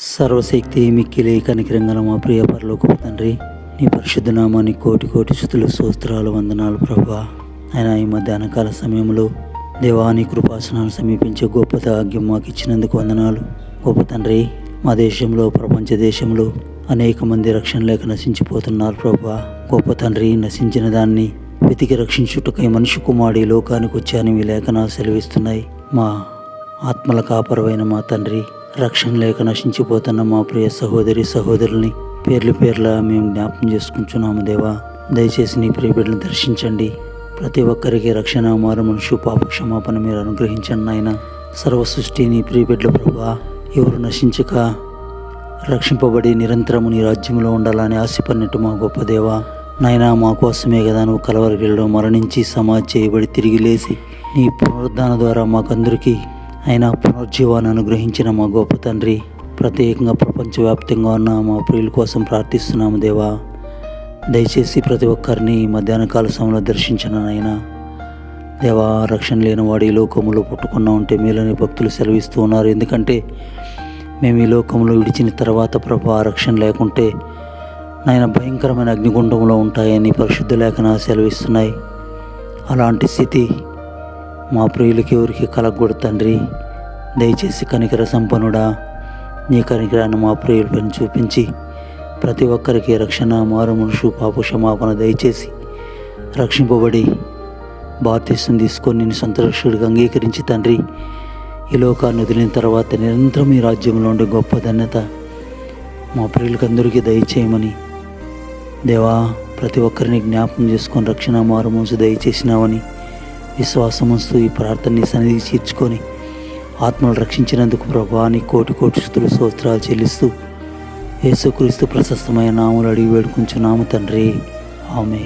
సర్వశక్తి మిక్కిలే కనికరంగల మా ప్రియ పరలోకపు తండ్రి నీ పరిశుద్ధ నామాన్ని కోటి కోటి స్థుతులు స్తోత్రాలు వందనాలు ప్రభా. ఆయన ఈ మధ్యాహ్న కాల సమయంలో దేవాని కృపాసనాలు సమీపించే గొప్ప భాగ్యం మాకు ఇచ్చినందుకు వందనాలు. గొప్ప తండ్రి మా దేశంలో ప్రపంచ దేశంలో అనేక మంది రక్షణ లేక నశించిపోతున్నారు ప్రభా. గొప్ప తండ్రి నశించిన దాన్ని వెతికి రక్షించుటకై మనిషి కుమారి లోకానికి వచ్చాని మీ లేఖనాలు సెలవిస్తున్నాయి. మా ఆత్మల కాపరమైన మా తండ్రి రక్షణ లేక నశించిపోతున్న మా ప్రియ సహోదరి సహోదరుల్ని పేర్లు పేర్ల మేము జ్ఞాపకం చేసుకుంటున్నాము దేవా. దయచేసి నీ ప్రియ బిడ్డలను దర్శించండి. ప్రతి ఒక్కరికి రక్షణ మారు మనుషు పాప క్షమాపణ మీరు అనుగ్రహించండి ఆయన సర్వ సృష్టి నీ ప్రియ బిడ్డల ప్రభా ఎవరు నశించక రక్షింపబడి నిరంతరము నీ రాజ్యంలో ఉండాలని ఆశపడినట్టు మా గొప్ప దేవా. నాయనా మా కోసమే కదా నువ్వు కలవరగిలో మరణించి సమాజ్ చేయబడి తిరిగి లేచి నీ పునరుద్ధాన ద్వారా మాకందరికీ అయినా పునరుజ్జీవాన్ని అనుగ్రహించిన మా గొప్ప తండ్రి ప్రత్యేకంగా ప్రపంచవ్యాప్తంగా ఉన్న మా ప్రియుల కోసం ప్రార్థిస్తున్నాము దేవా. దయచేసి ప్రతి ఒక్కరిని మధ్యాహ్న కాల సమయంలో దర్శించిన నాయనా. దేవా రక్షణ లేని వాడు ఈ లోకంలో పుట్టుకున్నా ఉంటే మేలని భక్తులు సెలవిస్తూ ఉన్నారు. ఎందుకంటే మేము ఈ లోకంలో విడిచిన తర్వాత ప్రభు ఆ రక్షణ లేకుంటే నాయన భయంకరమైన అగ్నిగుండంలో ఉంటాయని పరిశుద్ధ లేఖన సెలవిస్తున్నాయి. అలాంటి స్థితి మా ప్రియులకి ఎవరికి కలగకూడదు తండ్రి. దయచేసి కనికర సంపన్నుడా నీ కనికరాన్ని మా ప్రియులపైన చూపించి ప్రతి ఒక్కరికి రక్షణ మారు మనుషు క్షమాపణ దయచేసి రక్షింపబడి బాప్తీసం తీసుకొని నేను సంతరక్షుడిగా అంగీకరించి తండ్రి. ఈ లోకాన్ని వదిలిన తర్వాత నిరంతరం ఈ రాజ్యంలో ఉండే గొప్ప ధన్యత మా ప్రియులకందరికీ దయచేయమని దేవా ప్రతి ఒక్కరిని జ్ఞాపకం చేసుకొని రక్షణ మారుమూసు దయచేసినావని విశ్వాసమస్తూ ఈ ప్రార్థనని సన్నిధి తీర్చుకొని ఆత్మలు రక్షించినందుకు ప్రభాని కోటి కోటి స్థుతులు స్తోత్రాలు చెల్లిస్తూ యేసుక్రీస్తు ప్రశస్తమైన నాములు అడిగి వేడుకుంటున్నాము తండ్రి. ఆమె